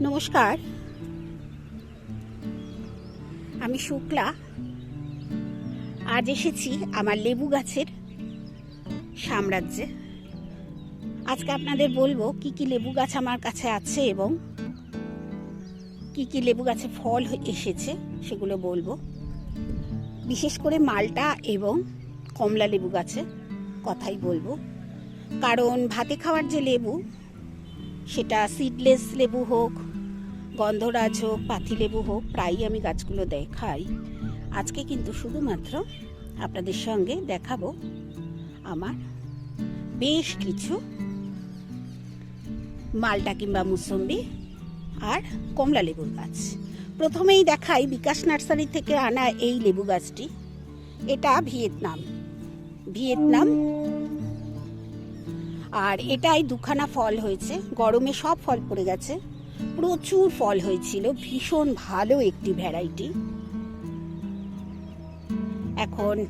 নমস্কার। আমি শুক্লা। আজ এসেছি আমার লেবু গাছের সাম্রাজ্যে। আজকে আপনাদের বলব কি কি লেবু গাছ আমার কাছে আছে এবং কি কি লেবু গাছে ফল এসেছে সেগুলো বলব। বিশেষ করে মালটা এবং কমলা লেবু গাছে কথাই বলব। কারণ ভাতে খাওয়ার যে লেবু সেটা সিডলেস লেবু হোক, গন্ধরাজ হোক, পাতি লেবু হোক, প্রায়ই আমি গাছগুলো দেখাই। আজকে কিন্তু শুধুমাত্র আপনাদের সঙ্গে দেখাবো আমার বেশ কিছু মালটা কিংবা মুসম্বি আর কমলা লেবুর গাছ। প্রথমেই দেখাই বিকাশ নার্সারি থেকে আনা এই লেবু গাছটি। এটা ভিয়েতনাম। ভিয়েতনাম আর এটাই দুখানা ফল হয়েছে। গরমে সব ফল পড়ে গেছে। প্রচুর ফল হয়েছিল। ভীষণ ভালো একটি ভ্যারাইটি। এখন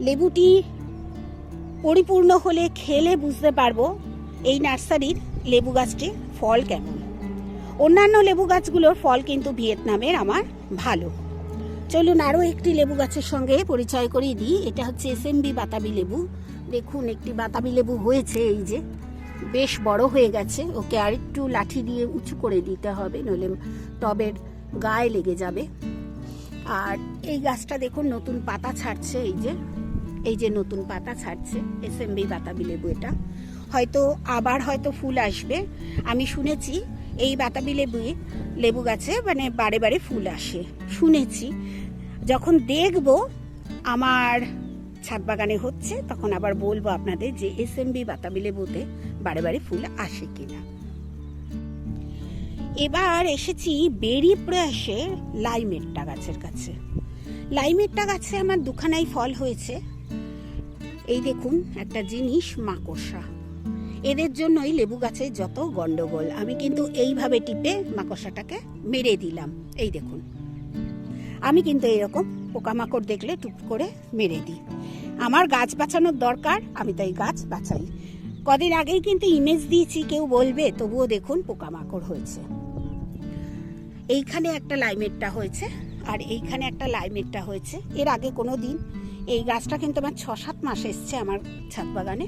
লেবুটি পরিপূর্ণ হলে খেলে বুঝতে পারব এই নার্সারির লেবু গাছটির ফল কেমন। অন্যান্য লেবু গাছগুলোর ফল কিন্তু ভিয়েতনামের আমার ভালো। চলুন আরও একটি লেবু গাছের সঙ্গে পরিচয় করিয়ে দিই। এটা হচ্ছে এস বাতাবি লেবু। দেখুন, একটি বাতাবি লেবু হয়েছে এই যে। বেশ বড় হয়ে গেছে। ওকে আর একটু লাঠি দিয়ে উঁচু করে দিতে হবে, নইলে টবের গায়ে লেগে যাবে। আর এই গাছটা দেখুন, নতুন পাতা ছাড়ছে এই যে। এই যে নতুন পাতা ছাড়ছে, এস এম বি বাতাবি লেবু এটা। হয়তো আবার হয়তো ফুল আসবে। আমি শুনেছি এই বাতাবি লেবু লেবু গাছে মানে বারে বারে ফুল আসে। শুনেছি। যখন দেখব, আমার ছাদ বাগানে হচ্ছে, তখন আবার বলব আপনাদের যে এস এম বি বাতাবি লেবুতে বারে বারে ফুল আসে কিনা। এবার এসেছি বেরি প্রয়াসে লাইমেট্টা গাছের কাছে। লাইমেট্টা গাছে আমার দুখানাই ফল হয়েছে। এই দেখুন, একটা জিনিস মাকড়সা। এদের জন্যই লেবু গাছে যত গন্ডগোল, আমি কিন্তু এইভাবে টিপে মাকড়সাটাকে মেরে দিলাম। এই দেখুন, আমি কিন্তু এরকম পোকামাকড় দেখলে টুপ করে মেরে দিই। আমার গাছ বাঁচানোর দরকার, আমি তাই গাছ বাঁচাই। কদিন আগেই কিন্তু ইমেজ দিয়েছি, কেউ বলবে, তবুও দেখুন পোকামাকড় হয়েছে। এইখানে একটা লাইমেটটা হয়েছে, আর এইখানে একটা লাইমেটটা হয়েছে। এর আগে কোনো দিন এই গাছটা কিন্তু আমার ছ সাত মাস এসছে আমার ছাদ বাগানে,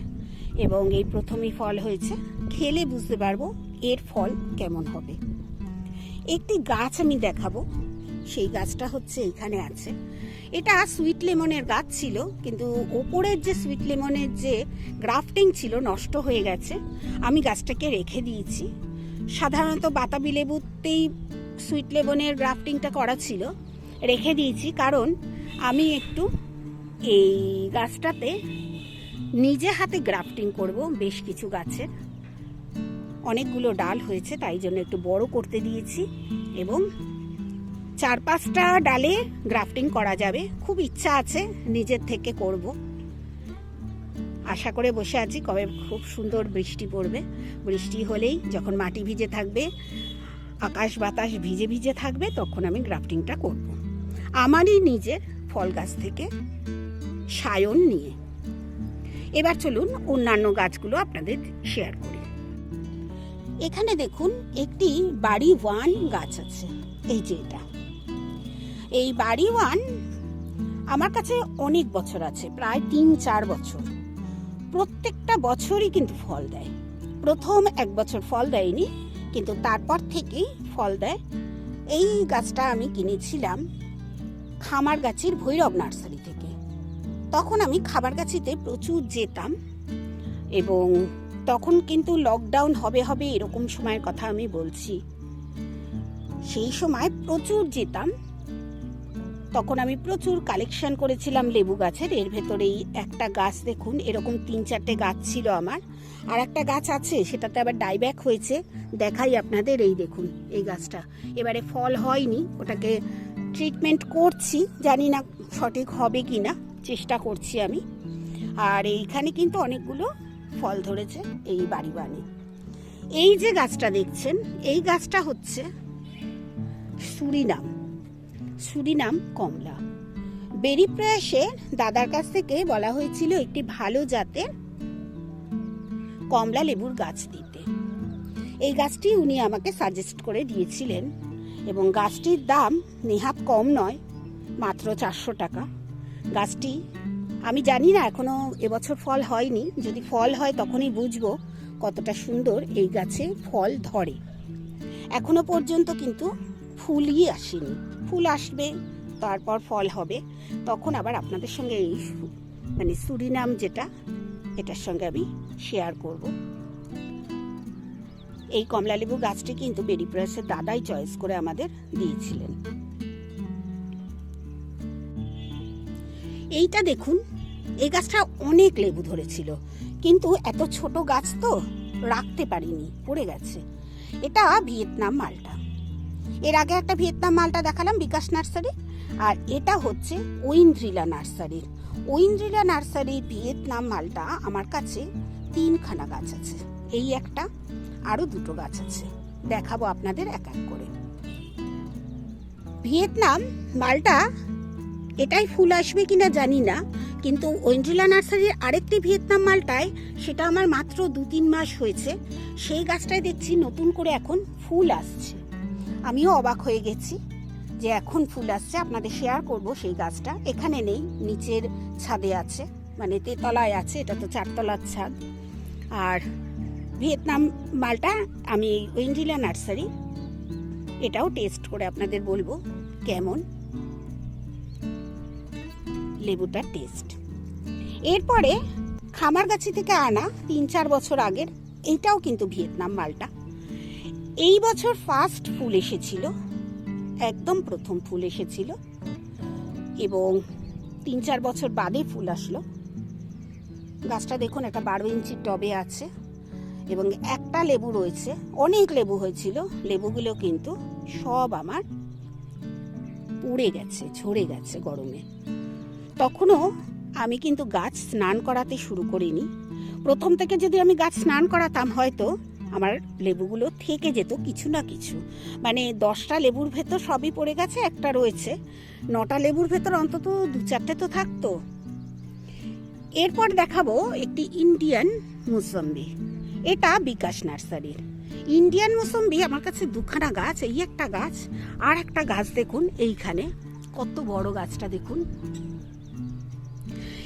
এবং এই প্রথমেই ফল হয়েছে। খেলে বুঝতে পারব এর ফল কেমন হবে। একটি গাছ আমি দেখাবো। সেই গাছটা হচ্ছে এখানে আছে। এটা সুইট লেমনের গাছ ছিল, কিন্তু ওপরের যে সুইট লেমনের যে গ্রাফটিং ছিল নষ্ট হয়ে গেছে। আমি গাছটাকে রেখে দিয়েছি। সাধারণত বাতাবি লেবুতেই সুইট লেমনের গ্রাফটিংটা করা ছিল। রেখে দিয়েছি কারণ আমি একটু এই গাছটাতে নিজে হাতে গ্রাফটিং করব বেশ কিছু গাছের অনেকগুলো ডাল হয়েছে, তাই জন্য একটু বড় করতে দিয়েছি এবং চার পাঁচটা ডালে গ্রাফটিং করা যাবে। খুব ইচ্ছা আছে নিজের থেকে করব। আশা করে বসে আছি, কবে খুব সুন্দর বৃষ্টি পড়বে। বৃষ্টি হলেই যখন মাটি ভিজে থাকবে, আকাশ বাতাস ভিজে ভিজে থাকবে, তখন আমি গ্রাফটিংটা করব। আমারই নিজের ফল গাছ থেকে সায়ন নিয়ে। এবার চলুন অন্যান্য গাছগুলো আপনাদের শেয়ার করি। এখানে দেখুন, একটি বাড়ি ওয়ান গাছ আছে। এই যে এটা। এই বাড়ি ওয়ান আমার কাছে অনেক বছর আছে, প্রায় তিন, চার বছর। প্রত্যেকটা বছরই কিন্তু ফল দেয়। প্রথম এক বছর ফল দেয়নি, কিন্তু তারপর থেকেই ফল দেয়। এই গাছটা আমি কিনেছিলাম খামার গাছের ভৈরব নার্সারি থেকে। তখন আমি খাবার গাছিতে প্রচুর যেতাম এবং তখন কিন্তু লকডাউন হবে হবে এরকম সময়ের কথা আমি বলছি। সেই সময় প্রচুর যেতাম। তখন আমি প্রচুর কালেকশন করেছিলাম লেবু গাছের। এর ভেতরেই একটা গাছ দেখুন, এরকম তিন চারটে গাছ ছিল আমার। আর একটা গাছ আছে, সেটাতে আবার ডাইব্যাক হয়েছে। দেখাই আপনাদের এই দেখুন, এই গাছটা। এবারে ফল হয়নি, ওটাকে ট্রিটমেন্ট করছি, জানি না সঠিক হবে কি না চেষ্টা করছি আমি। আর এইখানে কিন্তু অনেকগুলো ফল ধরেছে, এই বাড়ি বানি। এই যে গাছটা দেখছেন, এই গাছটা হচ্ছে সুরিনাম। সুরিনাম কমলা। বেরি প্রয়াসে দাদার কাছ থেকে বলা হয়েছিল একটি ভালো জাতের কমলা লেবুর গাছ দিতে। এই গাছটি উনি আমাকে সাজেস্ট করে দিয়েছিলেন এবং গাছটির দাম নেহাত কম নয়, মাত্র চারশো টাকা। গাছটি, আমি জানি না, এখনও এবছর ফল হয়নি। যদি ফল হয় তখনই বুঝব কতটা সুন্দর এই গাছে ফল ধরে। এখনও পর্যন্ত কিন্তু ফুলই আসেনি। ফুল আসবে, তারপর ফল হবে। তখন আবার আপনাদের সঙ্গে এই মানে সুরিনাম যেটা, এটার সঙ্গে আমি শেয়ার করব। এই কমলালেবু গাছটি কিন্তু বেরি প্রেসের দাদাই চয়েস করে আমাদের দিয়েছিলেন। এইটা দেখুন, এই গাছটা অনেক লেবু ধরেছিল, কিন্তু এত ছোট গাছ তো রাখতে পারিনি, পড়ে গেছে। এটা ভিয়েতনাম মালটা। এর আগে একটা ভিয়েতনাম মালটা দেখালাম, বিকাশ নার্সারি। আর এটা হচ্ছে ওইন্দ্রিলা নার্সারির ওইন্দ্রিলা নার্সারির ভিয়েতনাম মালটা আমার কাছে তিনখানা গাছ আছে। এই একটা, আরও দুটো গাছ আছে। দেখাবো আপনাদের এক এক করে। ভিয়েতনাম মালটা, এটাই ফুল আসবে কিনা জানি না, কিন্তু ওয়েন্ড্রিলা নার্সারির আরেকটি ভিয়েতনাম মালটায় সেটা আমার মাত্র দু তিন মাস হয়েছে। সেই গাছটায় দেখছি নতুন করে এখন ফুল আসছে। আমিও অবাক হয়ে গেছি যে এখন ফুল আসছে, আপনাদের শেয়ার করব সেই গাছটা। এখানে নেই, নিচের ছাদে আছে মানে তেতলায় আছে, এটা তো চারতলার ছাদ। আর ভিয়েতনাম মালটা আমি এই ওয়েন্ড্রিলা নার্সারি, এটাও টেস্ট করে আপনাদের বলব কেমন লেবুটার টেস্ট এরপরে খামারগাছি থেকে আনা তিন চার বছর আগের এইটাও কিন্তু ভিয়েতনাম মালটা। এই বছর ফার্স্ট ফুল এসেছিল, একদম প্রথম ফুল এসেছিল, এবং তিন চার বছর বাদে ফুল আসলো। গাছটা দেখুন একটা বারো ইঞ্চি টবে আছে, এবং একটা লেবু রয়েছে, অনেক লেবু হয়েছিল, লেবুগুলো কিন্তু সব আমার পুড়ে গেছে, ঝরে গেছে গরমে। তখনও আমি কিন্তু গাছ স্নান করাতে শুরু করিনি। প্রথম থেকে যদি আমি গাছ স্নান করাতাম হয়তো আমার লেবুগুলো থেকে যেত কিছু না কিছু। মানে দশটা লেবুর ভেতর সবই পড়ে গেছে, একটা রয়েছে। নটা লেবুর ভেতর অন্তত দু চারটে তো থাকতো। এরপর দেখাবো একটি ইন্ডিয়ান মুসম্বি। এটা বিকাশ নার্সারির। ইন্ডিয়ান মুসম্বি আমার কাছে দুখানা গাছ, এই একটা গাছ, আর একটা গাছ দেখুন এইখানে। কত বড় গাছটা দেখুন।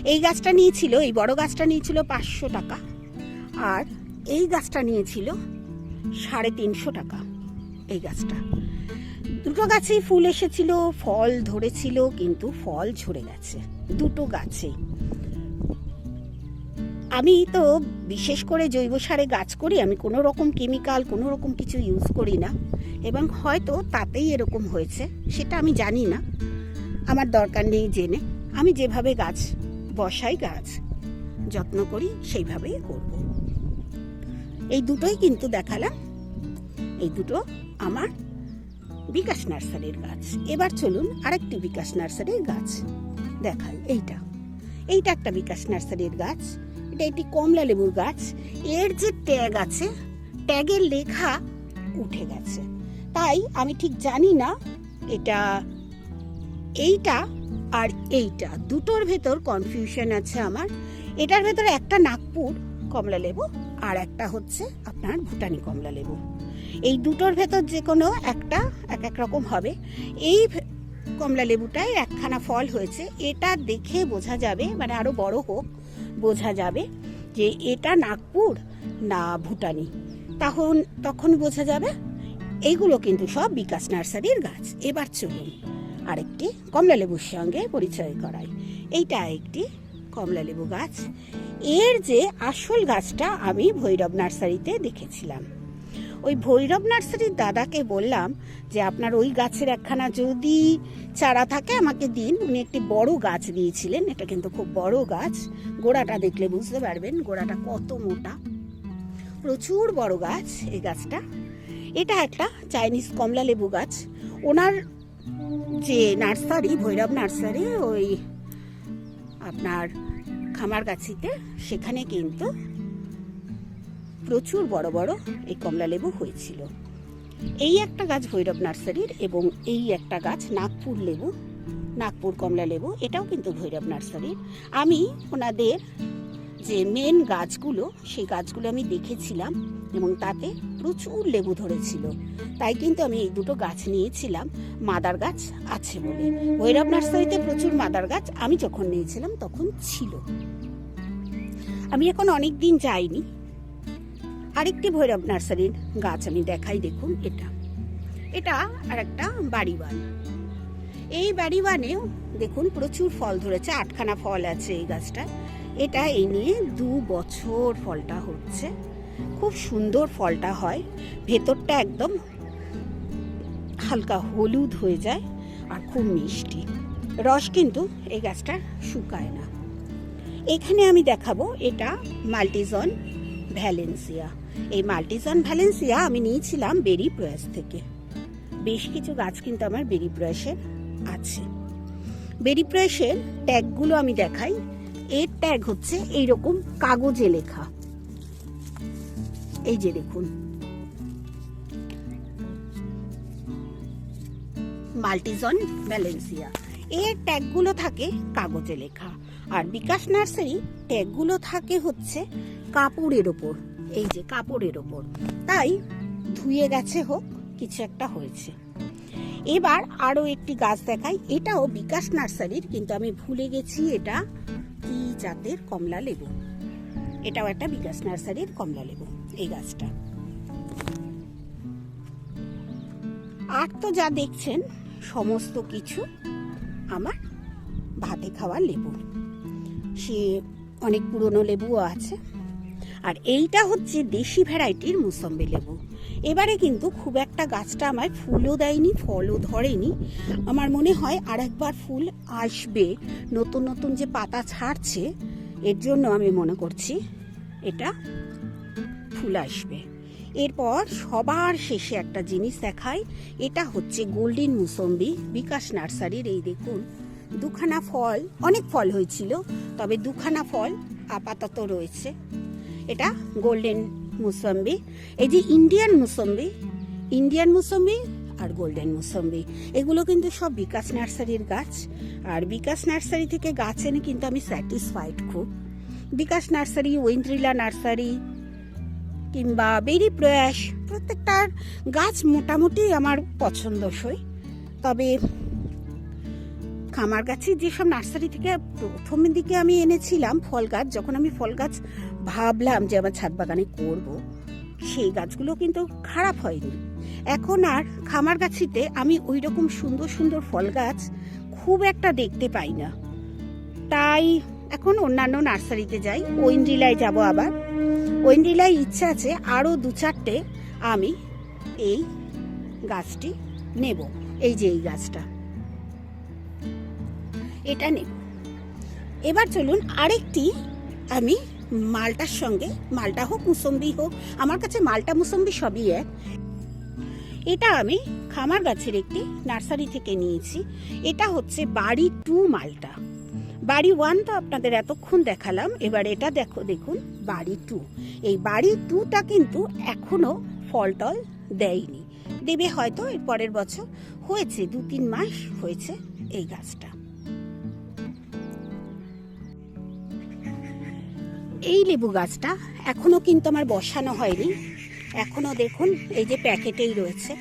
এই গাছটা নিয়েছিল, এই বড় গাছটা নিয়েছিল পাঁচশো টাকা। আর এই গাছটা নিয়েছিল সাড়ে তিনশো টাকা, এই গাছটা। দুটো গাছেই ফুল এসেছিল, ফল ধরেছিল, কিন্তু ফল ঝরে গেছে, দুটো গাছেই। আমি তো বিশেষ করে জৈব সারে গাছ করি, আমি কোনো রকম কেমিক্যাল, কোনো রকম কিছু ইউজ করি না, এবং হয়তো তাতেই এরকম হয়েছে, সেটা আমি জানি না। আমার দরকার নেই জেনে, আমি যেভাবে গাছ বসাই গাছ, যত্ন করি, সেইভাবেই করব। এই দুটোই কিন্তু দেখালাম। এই দুটো আমার বিকাশ নার্সারির গাছ। এবার চলুন আরেকটি বিকাশ নার্সারির গাছ দেখাই। এইটা। এইটা একটা বিকাশ নার্সারির গাছ। এটা একটি কমলা লেবুর গাছ। এর যে ট্যাগ আছে, ট্যাগের লেখা উঠে গেছে। তাই আমি ঠিক জানি না এটা এইটা আর এইটা। দুটোর ভেতর কনফিউশন আছে আমার। এটার ভেতরে একটা নাগপুর কমলা লেবু আর একটা হচ্ছে আপনার ভুটানি কমলা লেবু। এই দুটোর ভেতর যে কোনো একটা এক এক রকম হবে। এই কমলা লেবুটায় একখানা ফল হয়েছে। এটা দেখে বোঝা যাবে মানে আরও বড় হোক, বোঝা যাবে যে এটা নাগপুর না ভুটানি। তখন তখন বোঝা যাবে, এইগুলো কিন্তু সব বিকাশ নার্সারির গাছ। এবার চলুন আরেকটি কমলা লেবুর সঙ্গে পরিচয় করাই। এইটা একটি কমলা লেবু গাছ। এর যে আসল গাছটা আমি ভৈরব নার্সারিতে দেখেছিলাম। ওই ভৈরব নার্সারির দাদাকে বললাম যে, আপনার ওই গাছের একখানা যদি চারা থাকে, আমাকে দিন। উনি একটি বড় গাছ দিয়েছিলেন এটা কিন্তু খুব বড় গাছ। গোড়াটা দেখলে বুঝতে পারবেন, গোড়াটা কত মোটা। প্রচুর বড় গাছ এই গাছটা। এটা একটা চাইনিজ কমলা লেবু গাছ। ওনার যে নার্সারি, ভৈরব নার্সারি, ওই আপনার খামারগাছিতে, সেখানে কিন্তু প্রচুর বড় বড় এই কমলা লেবু হয়েছিল। এই একটা গাছ ভৈরব নার্সারির এবং এই একটা গাছ নাগপুর লেবু, নাগপুর কমলা লেবু, এটাও কিন্তু ভৈরব নার্সারির। আমি ওনাদের যে মেন গাছগুলো, সেই গাছগুলো আমি দেখেছিলাম এবং তাতে প্রচুর লেবু ধরেছিল। তাই কিন্তু আমি এই দুটো গাছ নিয়েছিলাম। মাদার গাছ আছে বলে। ভৈরব নার্সারিতে প্রচুর মাদার গাছ আমি যখন নিয়েছিলাম তখন ছিল। আমি এখন অনেক দিন যাইনি। আরেকটি ভৈরব নার্সারির গাছ আমি দেখাই, দেখুন এটা। এটা আর একটা বাড়িওয়ান। এই বাড়িওয়ানেও দেখুন প্রচুর ফল ধরেছে, আটখানা ফল আছে এই গাছটা এটা এই নিয়ে দু বছর ফলটা হচ্ছে। খুব সুন্দর ফলটা হয়। ভেতরটা একদম হালকা হলুদ হয়ে যায় আর খুব মিষ্টি। রস কিন্তু এই গাছটা শুকায় না। এখানে আমি দেখাবো এটা মাল্টিজন ভ্যালেন্সিয়া। এই মাল্টিজন ভ্যালেন্সিয়া আমি নিয়েছিলাম বেরি প্রয়াস থেকে। বেশ কিছু গাছ কিন্তু আমার বেরি প্রয়াসের আছে। বেরি প্রয়াসের ট্যাগগুলো আমি দেখাই। এর ট্যাগ হচ্ছে এইরকম কাগজে লেখা। এই যে দেখুন। মাল্টিজন ব্যালেন্সিয়া এর ট্যাগগুলো থাকে কাগজে লেখা। আর বিকাশ নার্সারি ট্যাগগুলো থাকে হচ্ছে কাপড়ের ওপর। এই যে কাপড়ের ওপর। তাই ধুয়ে গেছে হোক, কিছু একটা হয়েছে। এবার আরও একটি গাছ দেখাই। এটাও বিকাশ নার্সারির, কিন্তু আমি ভুলে গেছি এটা। কি জাতের কমলা লেবু? এটাও একটা বিকাশ নার্সারির কমলা লেবু, এই গাছটা। আর তো যা দেখছেন, সমস্ত কিছু আমার ভাতে খাওয়া লেবু। সে অনেক পুরনো লেবুও আছে। আর এইটা হচ্ছে দেশি ভ্যারাইটির মুসম্বি লেবু। এবারে কিন্তু খুব একটা গাছটা আমায় ফুলও দেয়নি, ফলও ধরেনি। আমার মনে হয় আর একবার ফুল আসবে, নতুন নতুন যে পাতা ছাড়ছে, এর জন্য আমি মনে করছি এটা ফুল আসবে। এরপর সবার শেষে একটা জিনিস দেখাই, এটা হচ্ছে গোল্ডেন মুসম্বি, বিকাশ নার্সারির এই দেখুন, দুখানা ফল, অনেক ফল হয়েছিল, তবে দুখানা ফল আপাতত রয়েছে। এটা গোল্ডেন মুসম্বি এই যে ইন্ডিয়ান মুসম্বি ইন্ডিয়ান মুসম্বি আর গোল্ডেন মুসম্বি এগুলো কিন্তু সব বিকাশ নার্সারির গাছ। আর বিকাশ নার্সারি থেকে গাছ এনে কিন্তু আমি স্যাটিসফাইড খুব। বিকাশ নার্সারি ওয়েন্দ্রিলা নার্সারি কিংবা বেরি প্রয়াস প্রত্যেকটার গাছ মোটামুটি আমার পছন্দসই। তবে খামার গাছে যেসব নার্সারি থেকে প্রথমের দিকে আমি এনেছিলাম ফল গাছ, যখন আমি ফল গাছ ভাবলাম যে আমার ছাদ বাগানে করব। সেই গাছগুলো কিন্তু খারাপ হয়নি। এখন আর খামার গাছিতে আমি ওই রকম সুন্দর সুন্দর ফল গাছ খুব একটা দেখতে পাই না। তাই এখন অন্যান্য নার্সারিতে যাই ওইন্দ্রিলায় যাব আবার। ওইন্দ্রিলায় ইচ্ছা আছে আরও দু চারটে আমি এই গাছটি নেব, এই যে এই গাছটা। এটা নেব। এবার চলুন আরেকটি আমি মালটার সঙ্গে, মালটা হোক মুসম্বি হোক, আমার কাছে মালটা মুসম্বি সবই এক। এটা আমি খামার গাছের একটি নার্সারি থেকে নিয়েছি। এটা হচ্ছে বাড়ি টু মালটা। বাড়ি ওয়ান তো আপনাদের এতক্ষণ দেখালাম, এবার এটা দেখো, দেখুন, বাড়ি টু। এই বাড়ি টুটা কিন্তু এখনও ফল টল দেয়নি। দেবে হয়তো এর পরের বছর। হয়েছে দু তিন মাস হয়েছে এই গাছটা। এই লেবু গাছটা এখনও কিন্তু আমার বসানো হয়নি। এখনও দেখুন, এই যে প্যাকেটেই রয়েছে।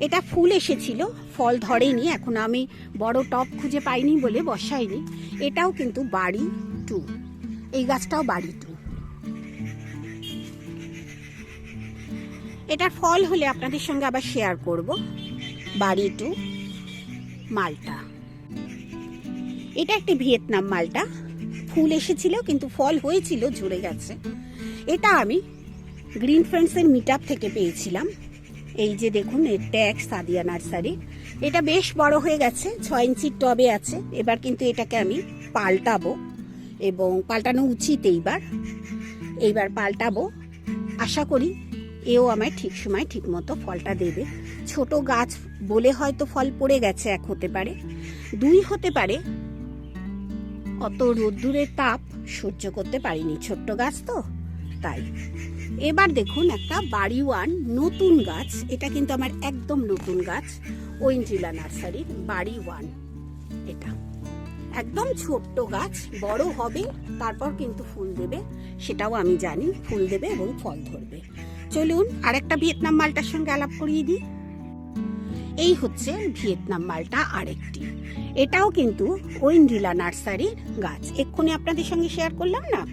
এটা ফুল এসেছিল, ফল ধরেনি, এখন আমি বড় টপ খুঁজে পাইনি বলে বসাইনি। এটাও কিন্তু বাড়ি টু, এই গাছটাও বাড়ি টু। এটার ফল হলে আপনাদের সঙ্গে আবার শেয়ার করব। বাড়ি টু, মালটা। এটা একটি ভিয়েতনাম মালটা। ফুল এসেছিল, কিন্তু ফল হয়েছিল, ঝরে গেছে। এটা আমি গ্রিন ফ্রেন্ডসের মিট থেকে পেয়েছিলাম। এই যে দেখুন, এর ট্যাগ সাদিয়া নার্সারি। এটা বেশ বড় হয়ে গেছে, ছয় ইঞ্চির টবে আছে। এবার কিন্তু এটাকে আমি পাল্টাবো এবং পাল্টানো উচিত এইবার। এইবার পাল্টাবো। আশা করি এও আমায় ঠিক সময় ঠিক মতো ফলটা দেবে। ছোট গাছ বলে হয়তো ফল পড়ে গেছে, এক হতে পারে। দুই হতে পারে অত রোদ্দুরের তাপ সহ্য করতে পারিনি, ছোট্ট গাছ তো। তাই এবার দেখুন একটা বাড়িওয়ান নতুন গাছ। এটা কিন্তু আমার একদম নতুন গাছ ওইন্ট্রিলা নার্সারির বাড়ি ওয়ান। এটা একদম ছোট্ট গাছ, বড় হবে, তারপর কিন্তু ফুল দেবে, সেটাও আমি জানি, ফুল দেবে এবং ফল ধরবে। চলুন আরেকটা ভিয়েতনাম মালটার সঙ্গে আলাপ করিয়ে দিই। এই হচ্ছে ভিয়েতনাম মালটা আরেকটি। এটাও কিন্তু ওইন্ডিলা নার্সারির গাছ। এক্ষুনি আপনাদের সঙ্গে শেয়ার করলাম না?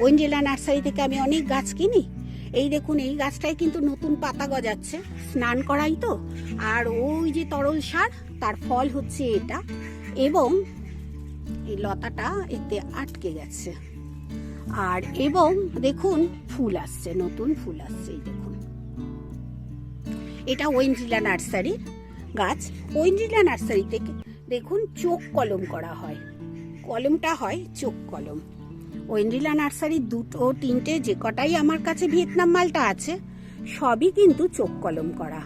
ওইন্ডিলা নার্সারি থেকে আমি অনেক গাছ কিনি। এই দেখুন, এই গাছটায় কিন্তু নতুন পাতা গজাচ্ছে। স্নান করাই তো। আর ওই যে তরল সার, তার ফল হচ্ছে এটা। এবং এই লতাটা এতে আটকে গেছে। আর এবং দেখুন, ফুল আসছে, নতুন ফুল আসছে, এই দেখুন। এটা ওয়েঞ্জিলা নার্সারির গাছ। ওয়েঞ্জিলা নার্সারি থেকে দেখুন চোখ কলম করা হয়। কলমটা হয় চোখ কলম। ওয়েন্ডিলা নার্সারির দুটো, তিনটে, যে কটাই আমার কাছে ভিয়েতনাম মালটা আছে, সবই কিন্তু চোখ কলম করা।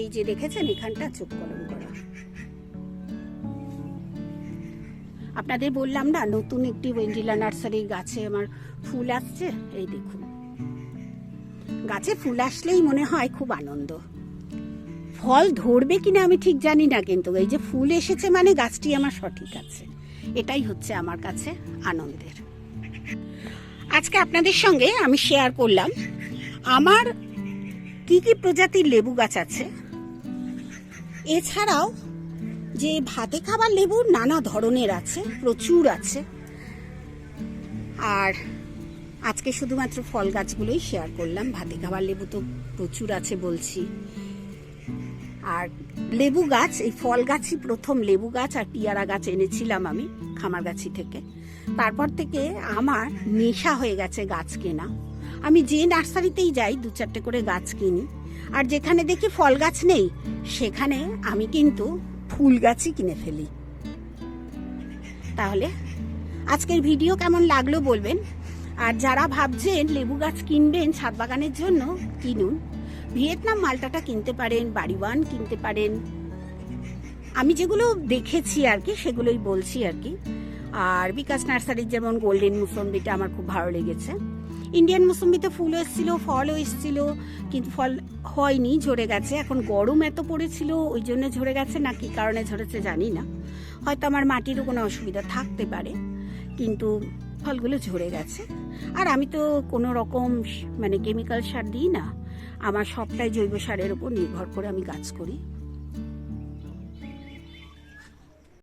এই যে দেখেছেন, এখানটা চোখ কলম করা। আপনাদের বললাম না, নতুন একটি ওয়েন্ডিলা নার্সারির গাছে আমার ফুল আসছে, এই দেখুন। গাছে ফুল আসলেই মনে হয় খুব আনন্দ। ফল ধরবে কিনা আমি ঠিক জানি না, কিন্তু এই যে ফুল এসেছে মানে গাছটি আমার সঠিক আছে। এটাই হচ্ছে আমার কাছে আনন্দের। আজকে আপনাদের সঙ্গে আমি শেয়ার করলাম, আমার কি কি প্রজাতির লেবু গাছ আছে? এছাড়াও যে ভাতে খাবার লেবু নানা ধরনের আছে, প্রচুর আছে। আর আজকে শুধুমাত্র ফল গাছগুলোই শেয়ার করলাম। ভাতে খাবার লেবু তো প্রচুর আছে বলছি। আর লেবু গাছ, এই ফল গাছই প্রথম লেবু গাছ আর পিয়ারা গাছ এনেছিলাম আমি খামারগাছি থেকে। তারপর থেকে আমার নেশা হয়ে গেছে গাছ কেনা। আমি যে নার্সারিতেই যাই, দু চারটে করে গাছ কিনি। আর যেখানে দেখি ফল গাছ নেই, সেখানে আমি কিন্তু ফুল গাছই কিনে ফেলি। তাহলে আজকের ভিডিও কেমন লাগল বলবেন? আর যারা ভাবছেন লেবু গাছ কিনবেন ছাদ বাগানের জন্য, কিনুন। ভিয়েতনাম মালটাটা কিনতে পারেন বাড়িওয়ান কিনতে পারেন। আমি যেগুলো দেখেছি আর কি, সেগুলোই বলছি আর কি। আর বিকাশ নার্সারির যেমন গোল্ডেন মুসম্বিটা আমার খুব ভালো লেগেছে। ইন্ডিয়ান মুসম্বিতে ফুলও এসেছিল, ফলও এসেছিল, কিন্তু ফল হয়নি, ঝরে গেছে। এখন গরম এত পড়েছিল, ওই জন্য ঝরে গেছে, না কি কারণে ঝরেছে জানি না। হয়তো আমার মাটিরও কোনো অসুবিধা থাকতে পারে, কিন্তু ফলগুলো ঝরে গেছে। আর আমি তো কোনো রকম মানে কেমিক্যাল সার দিই না। আমার সবটাই জৈব সারের উপর নির্ভর করে আমি গাছ করি।